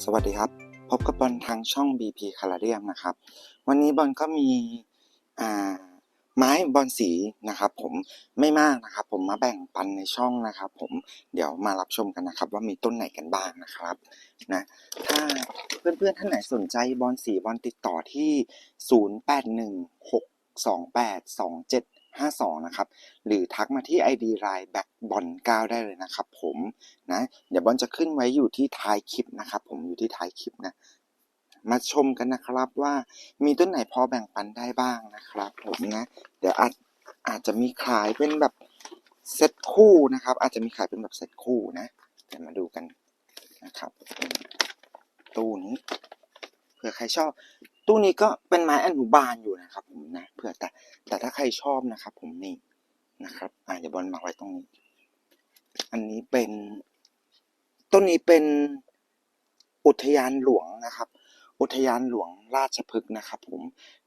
สวัสดีครับ พบกับบอลทางช่อง BP คาราเดียมนะครับ วันนี้บอลก็มีไม้บอลสีนะครับ ผมไม่มากนะครับ ผมมาแบ่งปันในช่องนะครับ ผมเดี๋ยวมารับชมกันนะครับ ว่ามีต้นไหนกันบ้างนะครับนะถ้าเพื่อนๆท่านไหนสนใจบอลสีบอลติดต่อที่ 08162827 52นะครับ หรือทักมาที่ ID Line แบ็กบอล9ได้เลยนะครับผมนะเดี๋ยวบอลจะขึ้นไว้อยู่ที่ท้ายคลิปนะครับ ผมอยู่ที่ท้ายคลิปนะ มาชมกันนะครับว่ามีต้นไหนพอแบ่งปันได้บ้างนะครับ ผมนะเดี๋ยวอาจอาจจะมีขายเป็นแบบเซตคู่นะครับ อาจจะมีขายเป็นแบบเซตคู่นะเดี๋ยวมาดูกันนะครับ ตู้นี้เผื่อใครชอบตู้นี้ก็เป็นไม้อนุบาลอยู่นะครับ นะเผื่อแต่แต่ถ้าใครชอบนะครับ ผมนี่นะครับ อ่าเดี๋ยวบอลมาไว้ตรงนี้ อันนี้เป็น ต้นนี้เป็นอุทยานหลวงนะครับ อุทยานหลวงราชพฤกษ์นะครับ ผม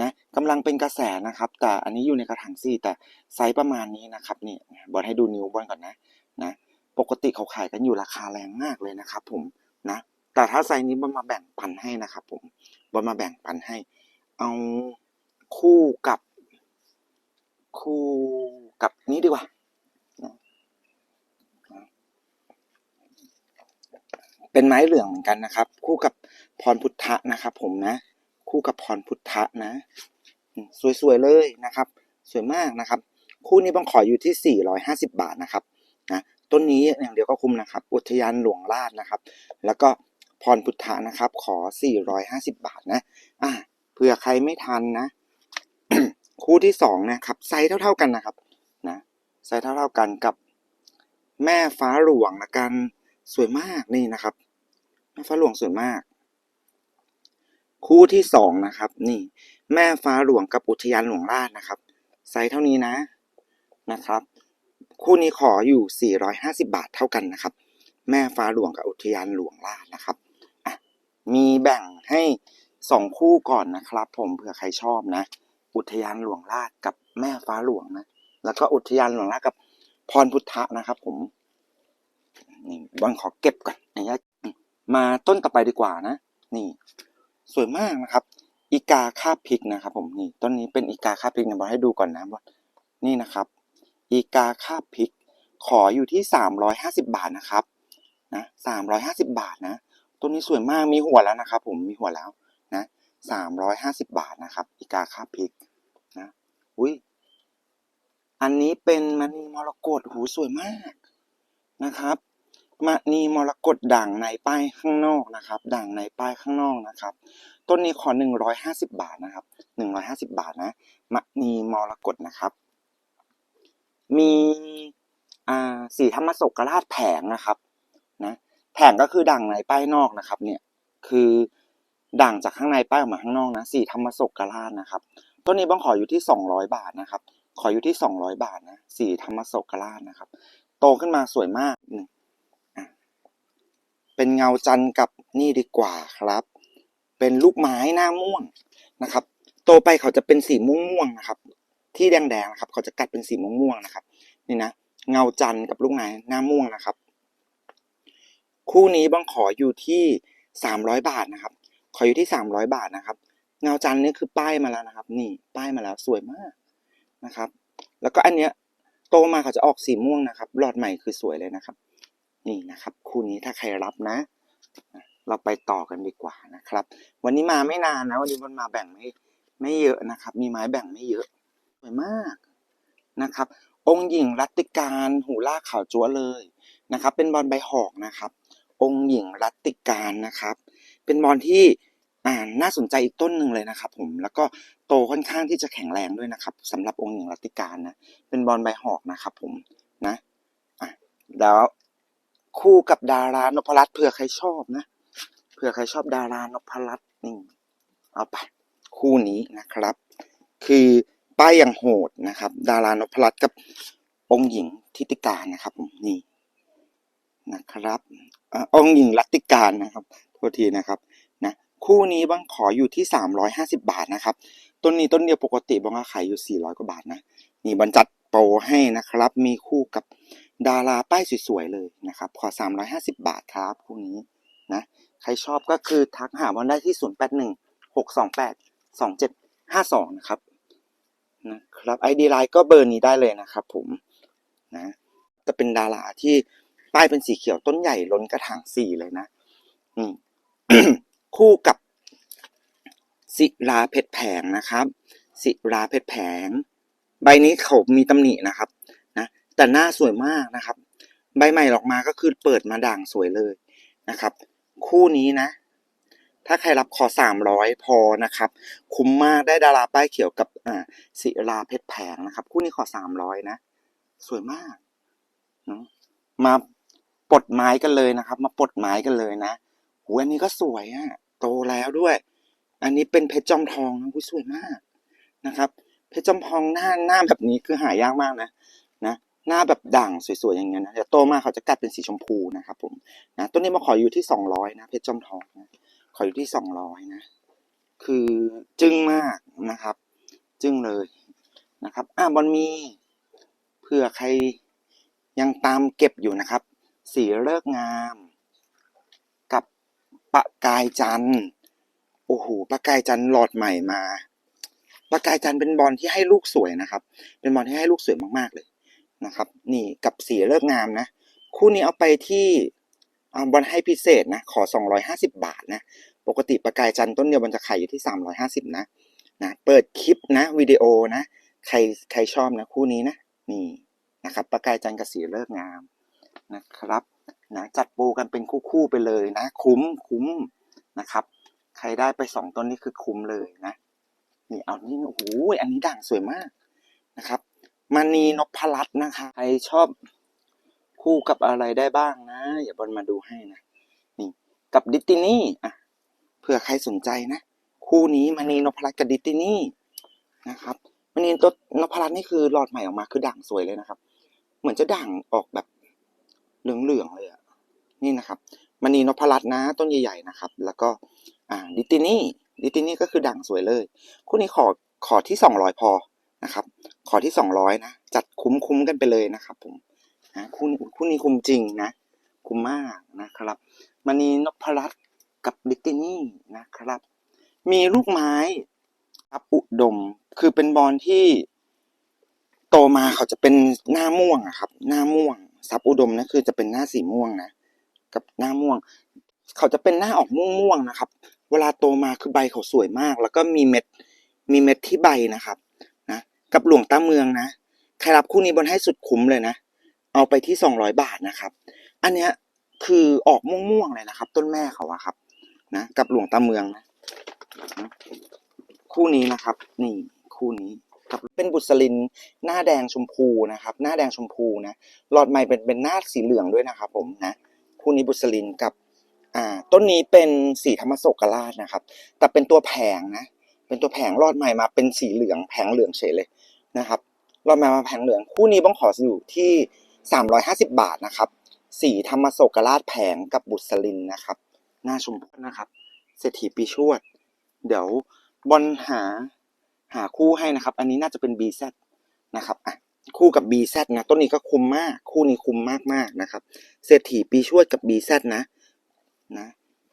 นะกำลังเป็นกระแสนะครับ แต่อันนี้อยู่ในกระถางซี่ แต่ไซส์ประมาณนี้นะครับนี่บอลให้ดูนิ้วบอลก่อนนะนะปกติเขาขายกันอยู่ราคาแรงมากเลยนะครับ ผมนะแต่ถ้าไซส์นี้บอลมาแบ่งปันให้นะครับ ผมบอลมาแบ่งปันให้ เอา คู่กับ คู่กับนี้ดีกว่าเป็นไม้เหลืองเหมือนกันนะครับ คู่กับพรพุทธะนะครับ ผมนะ คู่กับพรพุทธะนะ สวยๆเลยนะครับ สวยมากนะครับ คู่นี้บังขออยู่ที่ 450 บาทนะครับนะต้นนี้อย่างเดียวก็คุ้มนะครับ อุทยานหลวงราชนะครับ แล้วก็พรพุทธะนะครับ ขอ 450 บาทนะ อ่าเผื่อใครไม่ทันนะ คู่ที่สองนะครับ ไซส์เท่า ๆกันนะครับนะไซส์เท่าๆกันกับแม่ฟ้าหลวงละกันสวยมากนี่นะครับ แม่ฟ้าหลวงสวยมาก คู่ที่สองนะครับ นี่ แม่ฟ้าหลวงกับอุทยานหลวงราชนะครับ ไซส์เท่านี้นะนะครับ คู่นี้ขออยู่ 450 บาทเท่ากันนะครับ แม่ฟ้าหลวงกับอุทยานหลวงราชนะครับอะมีแบ่งให้สองคู่ก่อนนะครับ ผมเผื่อใครชอบนะ อุทยานหลวงราชกับแม่ฟ้าหลวงนะ แล้วก็อุทยานหลวงราชกับพรพุทธะนะครับ ผม นี่บอลขอเก็บก่อนอย่างเงี้ยมาต้นต่อไปดีกว่านะ นี่ สวยมากนะครับ อีกาคาบพริกนะครับ ผมนี่ ต้นนี้เป็นอีกาคาบพริกนะบอลให้ดูก่อนนะบอลนี่นะครับ อีกาคาบพริก ขออยู่ที่สามร้อยห้าสิบาทนะครับ นะสามร้อยห้าสิบาทนะต้นนี้สวยมากมีหัวแล้วนะครับ ผมมีหัวแล้ว สามร้อยห้าสิบาทนะครับ อีกาคาพริกนะอุ้ยอันนี้เป็นมณีมรกตหูสวยมากนะครับมณีมรกตด่างในป้ายข้างนอกนะครับ ด่างในป้ายข้างนอกนะครับ ต้นนี้ขอหนึ่งร้อยห้าสิบาทนะครับหนึ่งร้อยห้าสิบาทนะมณีมรกตนะครับ มีอ่าสีธรรมศกราชแผงนะครับนะแผงก็คือด่างในป้ายนอกนะครับ เนี่ยคือ ด่างจากข้างในป้ายออกมาข้างนอกนะสีธรรมศกราชนะครับต้นนี้บ้องขออยู่ที่สองร้อยบาทนะครับ ขออยู่ที่สองร้อยบาทนะสีธรรมศกราชนะครับ โตขึ้นมาสวยมากนี่อะเป็นเงาจันทร์กับนี่ดีกว่าครับ เป็นลูกไม้หน้าม่วงนะครับ โตไปเขาจะเป็นสีม่วงๆนะครับ ที่แดงๆนะครับเขาจะกัดเป็นสีม่วงๆนะครับ นี่นะเงาจันทร์กับลูกไม้หน้าม่วงนะครับ คู่นี้บ้องขออยู่ที่สามร้อยบาทนะครับ ขออยู่ที่สามร้อยบาทนะครับ เงาจันนี่คือป้ายมาแล้วนะครับ นี่ป้ายมาแล้วสวยมากนะครับ แล้วก็อันเนี้ยโตมาเขาจะออกสีม่วงนะครับ หลอดใหม่คือสวยเลยนะครับ นี่นะครับ คู่นี้ถ้าใครรับนะ เราไปต่อกันดีกว่านะครับ วันนี้มาไม่นานนะ วันนี้มันมาแบ่งไม่ไม่เยอะนะครับ มีไม้แบ่งไม่เยอะสวยมากนะครับ องค์หญิงรัตติการหูล่าขาวจั๊วเลยนะครับ เป็นบอลใบหอกนะครับ องค์หญิงรัตติการนะครับ เป็นบอลที่อ่าน่าสนใจอีกต้นหนึ่งเลยนะครับผมแล้วก็โตค่อนข้างที่จะแข็งแรงด้วยนะครับสำหรับองค์หญิงรัติการนะเป็นบอลใบหอกนะครับผมนะอะแล้วคู่กับดารานพรัตน์เผื่อใครชอบนะเผื่อใครชอบดารานพรัตน์นี่เอาไปคู่นี้นะครับ คือป้ายอย่างโหดนะครับ ดารานพรัตน์กับองค์หญิงทิติการนะครับผมนี่นะครับอองค์หญิงรัติการนะครับ โทษทีนะครับนะคู่นี้บ้างขออยู่ที่สามร้อยห้าสิบาทนะครับ ต้นนี้ต้นเดียวปกติบ้างขายอยู่สี่ร้อยกว่าบาทนะนี่บรรจัดโปรให้นะครับ มีคู่กับดาราป้ายสวยๆเลยนะครับ ขอสามร้อยห้าสิบาทครับคู่นี้นะใครชอบก็คือทักหาบอลได้ที่ 0 8 1 6 2 8 2 7 5 2 นะครับนะครับ ID ไลน์ก็เบอร์นี้ได้เลยนะครับผมนะจะเป็นดาราที่ป้ายเป็นสีเขียวต้นใหญ่ล้นกระถางสี่เลยนะ อืม คู่กับ ศิลาเพชรแผงนะครับ ศิลาเพชรแผง ใบนี้เขามีตำหนินะครับนะแต่หน้าสวยมากนะครับ ใบใหม่ออกมาก็คือเปิดมาด่างสวยเลยนะครับ คู่นี้นะ ถ้าใครรับขอสามร้อยพอนะครับ คุ้มมากได้ดาราป้ายเขียวกับอ่าศิลาเพชรแผงนะครับ คู่นี้ขอสามร้อยนะ สวยมากนะมาปลดไม้กันเลยนะครับ มาปลดไม้กันเลยนะ หอันนี้ก็สวยอะโตแล้วด้วย อันนี้เป็นเพชรจอมทองนะสวยมากนะครับ เพชรจอมทองหน้าหน้าแบบนี้คือหายากมากนะนะหน้าแบบด่างสวยๆอย่างเงี้ยนะเดี๋ยวโตมาเขาจะกัดเป็นสีชมพูนะครับผมนะต้นนี้มาขออยู่ที่สองร้อยนะเพชรจอมทองนะขออยู่ที่สองร้อยนะ คือจึ้งมากนะครับ จึ้งเลยนะครับ อ่าบอลมีเผื่อใครยังตามเก็บอยู่นะครับ สีเลิกงาม ประกายจันทร์ โอ้โหประกายจันทร์หลอดใหม่มาประกายจันทร์เป็นบอลที่ให้ลูกสวยนะครับ เป็นบอลที่ให้ลูกสวยมากๆเลยนะครับ นี่กับสีเลิกงามนะ คู่นี้เอาไปที่บอลให้พิเศษนะขอ 250 บาทนะ ปกติประกายจันทร์ต้นเดียวมันจะขายอยู่ที่ 350 นะนะเปิดคลิปนะวิดีโอนะใครใครชอบนะคู่นี้นะนี่นะครับประกายจันทร์กับสีเลิกงามนะครับ นะจัดโปูกันเป็นคู่ๆไปเลยนะ คุ้มคุ้มนะครับ ใครได้ไปสองต้นนี่คือคุ้มเลยนะนี่เอานี่โอ้โหอันนี้ด่างสวยมากนะครับมณีนพรัตน์นะคะใครชอบคู่กับอะไรได้บ้างนะ อย่าบอลมาดูให้นะนี่กับดิตตินี่อะเผื่อใครสนใจนะ คู่นี้มณีนพรัตน์กับดิตตินี่นะครับมณีตัวนพรัตน์นี่คือหลอดใหม่ออกมาคือด่างสวยเลยนะครับ เหมือนจะด่างออกแบบเหลืองๆเลยอะ นี่นะครับมณีนพรัตน์นะต้นใหญ่ๆนะครับ แล้วก็อ่าดิตตินี่ดิตตินี่ก็คือด่างสวยเลย คู่นี้ขอขอที่สองร้อยพอนะครับ ขอที่สองร้อยนะ จัดคุ้มคุ้มกันไปเลยนะครับผมนะคู่นี้คู่นี้คุ้มจริงนะ คุ้มมากนะครับมณีนพรัตน์กับดิตตินี่นะครับ มีลูกไม้ครับอุดมคือเป็นบอลที่โตมาเขาจะเป็นหน้าม่วงอะครับ หน้าม่วงซับอุดมนะคือจะเป็นหน้าสีม่วงนะ กับหน้าม่วง เขาจะเป็นหน้าออกม่วงๆนะครับ เวลาโตมาคือใบเขาสวยมาก แล้วก็มีเม็ดมีเม็ดที่ใบนะครับนะกับหลวงตาเมืองนะใครรับคู่นี้บนให้สุดคุ้มเลยนะ เอาไปที่สองร้อยบาทนะครับ อันเนี้ยคือออกม่วงๆเลยนะครับ ต้นแม่เขาอะครับนะกับหลวงตาเมืองนะนะคู่นี้นะครับ นี่คู่นี้ครับเป็นบุษลินหน้าแดงชมพูนะครับ หน้าแดงชมพูนะหลอดใหม่เป็นเป็นหน้าสีเหลืองด้วยนะครับ ผมนะ คู่นี้บุษลินกับอ่าต้นนี้เป็นสีธรรมโศกราชนะครับ แต่เป็นตัวแผงนะ เป็นตัวแผงรอดใหม่มาเป็นสีเหลืองแผงเหลืองเฉยเลยนะครับรอดใหม่มาแผงเหลืองคู่นี้บ้องขออยู่ที่สามร้อยห้าสิบาทนะครับ สีธรรมโศกราชแผงกับบุษลินนะครับ หน้าชมพูนะครับ เศรษฐีปีชวด เดี๋ยวบอลหาหาคู่ให้นะครับ อันนี้น่าจะเป็น BZ นะครับอะ คู่กับ BZ นะต้นนี้ก็คุ้มมาก คู่นี้คุ้มมากมากนะครับเศรษฐีปีชวดกับ BZ นะนะ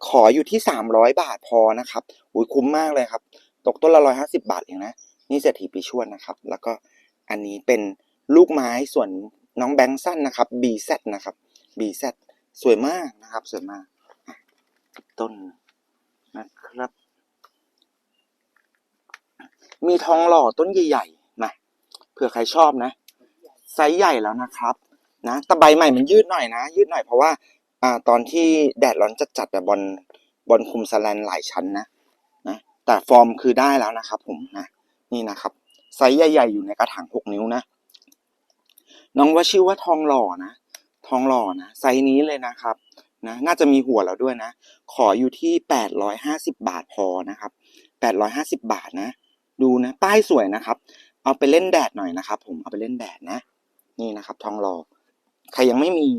ขออยู่ที่สามร้อยบาทพอนะครับอุ้ยคุ้มมากเลยครับ ตกต้นละร้อยห้าสิบาทเองนะนี่เศรษฐีปีชวดนะครับ แล้วก็อันนี้เป็นลูกไม้ส่วนน้องแบงค์สั้นนะครับ BZ นะครับ BZ สวยมากนะครับ สวยมากต้นนะครับ มีทองหล่อต้นใหญ่ๆนะ เผื่อใครชอบนะไซส์ใหญ่แล้วนะครับ นะแต่ใบใหม่มันยืดหน่อยนะ ยืดหน่อยเพราะว่าอ่าตอนที่แดดร้อนจัดๆแต่บอลบอลคุมสแลนหลายชั้นนะนะแต่ฟอร์มคือได้แล้วนะครับ ผมนะนี่นะครับไซส์ใหญ่ ๆ อยู่ในกระถางหกนิ้วนะน้องว่าชื่อว่าทองหล่อนะทองหล่อนะไซส์นี้เลยนะครับนะน่าจะมีหัวแล้วด้วยนะ ขออยู่ที่แปดร้อยห้าสิบาทพอนะครับแปดร้อยห้าสิบาทนะ ดูนะ ป้ายสวยนะครับ เอาไปเล่นแดดหน่อยนะครับผมเอาไปเล่นแดดนะ นี่นะครับ ทองหล่อใครยังไม่มี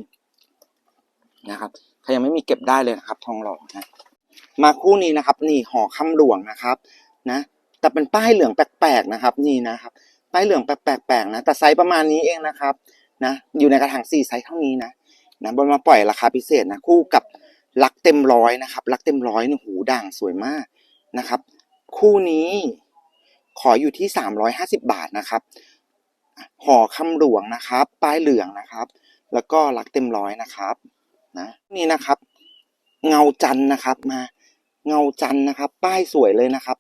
นะครับใครยังไม่มีเก็บได้เลยนะครับ ทองหล่อนะมาคู่นี้นะครับ นี่ห่อคำหลวงนะครับ นะ แต่เป็นป้ายเหลืองแปลกๆนะครับ นี่นะครับ ป้ายเหลืองแปลกๆนะแต่ไซส์ประมาณนี้เองนะครับ นะอยู่ในกระถางสี่ไซส์เท่านี้นะนะบนมาปล่อยราคาพิเศษนะคู่กับรักเต็มร้อยนะครับ รักเต็มร้อยนี่หูด่างสวยมากนะครับ คู่นี้ ขออยู่ที่สามร้อยห้าสิบาทนะครับห่อคำหลวงนะครับ ป้ายเหลืองนะครับ แล้วก็รักเต็มร้อยนะครับนะนี่นะครับ เงาจันทร์นะครับมา เงาจันทร์นะครับ ป้ายสวยเลยนะครับ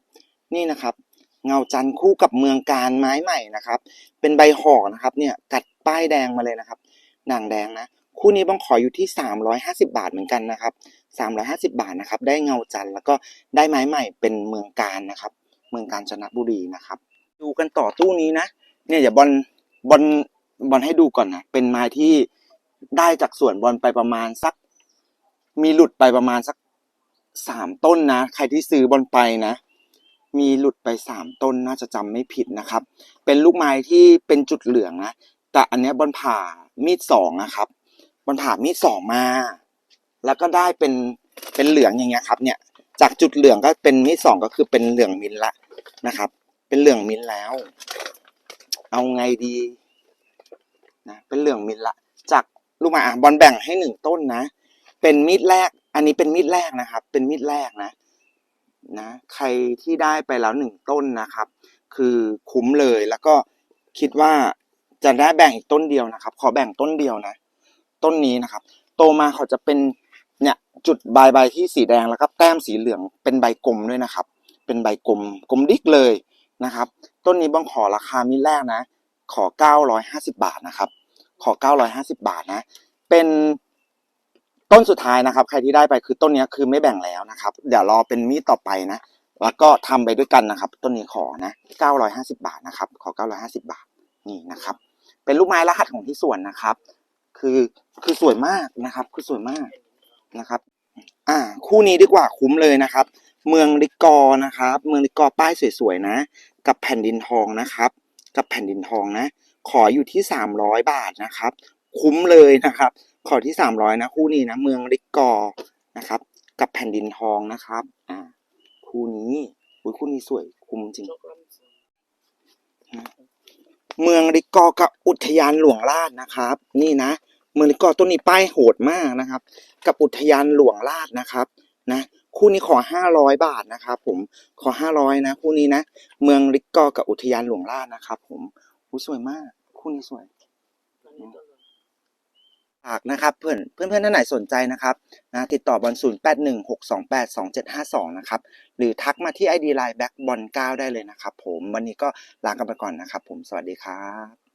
นี่นะครับ เงาจันทร์คู่กับเมืองการไม้ใหม่นะครับ เป็นใบห่อนะครับ เนี่ยกัดป้ายแดงมาเลยนะครับด่างแดงนะคู่นี้บ้องขออยู่ที่ 350 บาทเหมือนกันนะครับ 350 บาทนะครับ ได้เงาจันทร์แล้วก็ได้ไม้ใหม่เป็นเมืองการนะครับ เมืองการจนบุรีนะครับ ดูกันต่อตู้นี้นะ เนี่ยอย่าบอลบอลบอลให้ดูก่อนนะเป็นไม้ที่ได้จากสวนบอลไปประมาณสัก มีหลุดไปประมาณสักสามต้นนะ ใครที่ซื้อบอลไปนะ มีหลุดไปสามต้นน่าจะจำไม่ผิดนะครับ เป็นลูกไม้ที่เป็นจุดเหลืองนะแต่อันนี้บอลผ่ามีดสองนะครับบอลผ่ามีดสองมา แล้วก็ได้เป็นเป็นเหลืองอย่างเงี้ยครับ เนี่ย จากจุดเหลืองก็เป็นมีดสองก็คือเป็นเหลืองมินละนะครับ เป็นเหลืองมินแล้ว เอาไงดีนะเป็นเหลืองมินละ จากลูกม้อะบอลแบ่งให้หนึ่งต้นนะ เป็นมีดแรก อันนี้เป็นมีดแรกนะครับ เป็นมีดแรกนะนะใครที่ได้ไปแล้วหนึ่งต้นนะครับ คือคุ้มเลยแล้วก็คิดว่าจะได้แบ่งอีกต้นเดียวนะครับ ขอแบ่งต้นเดียวนะ ต้นนี้นะครับ โตมาเขาจะเป็น เนี่ยจุดใบใบที่สีแดงแล้วก็แต้มสีเหลืองเป็นใบกลมด้วยนะครับ เป็นใบกลมกลมดิกเลยนะครับ ต้นนี้บ้องขอราคามิแรกนะ ขอ 950 บาทนะครับ ขอ 950 บาทนะ เป็นต้นสุดท้ายนะครับ ใครที่ได้ไปคือต้นนี้คือไม่แบ่งแล้วนะครับ เดี๋ยวรอเป็นมีดต่อไปนะ แล้วก็ทำไปด้วยกันนะครับ ต้นนี้ขอนะ 950 บาทนะครับ ขอ 950 บาทนี่นะครับ เป็นลูกไม้รหัสของที่สวนนะครับ คือคือสวยมากนะครับ คือสวยมาก นะครับ อ่า คู่นี้ดีกว่าคุ้มเลยนะครับ เมืองลิกอร์นะครับ เมืองลิกอร์ป้ายสวยๆนะ กับแผ่นดินทองนะครับ กับแผ่นดินทองนะ ขออยู่ที่300บาทนะครับ คุ้มเลยนะครับ ขอที่300นะ คู่นี้นะ เมืองลิกอร์นะครับ กับแผ่นดินทองนะครับ อ่า คู่นี้อุ้ยคู่นี้สวย คุ้มจริงเมืองลิกอร์กับอุทยานหลวงลาดนะครับ นี่นะ เมืองลิกอร์ต้นนี้ป้ายโหดมากนะครับ กับอุทยานหลวงลาดนะครับนะคู่นี้ขอห้าร้อยบาทนะครับ ผมขอห้าร้อยนะ คู่นี้นะ เมืองลิกอกับอุทยานหลวงลาดนะครับ ผมอู้สวยมาก คู่นี้สวยฝากนะครับ เพื่อนเพื่อนเพื่อนท่านไหนสนใจนะครับนะติดต่อบอล0 8 1 6 2 8 2 7 5 2นะครับ หรือทักมาที่ ID Line แบ็กบอล9ได้เลยนะครับ ผมวันนี้ก็ลากันไปก่อนนะครับ ผมสวัสดีครับ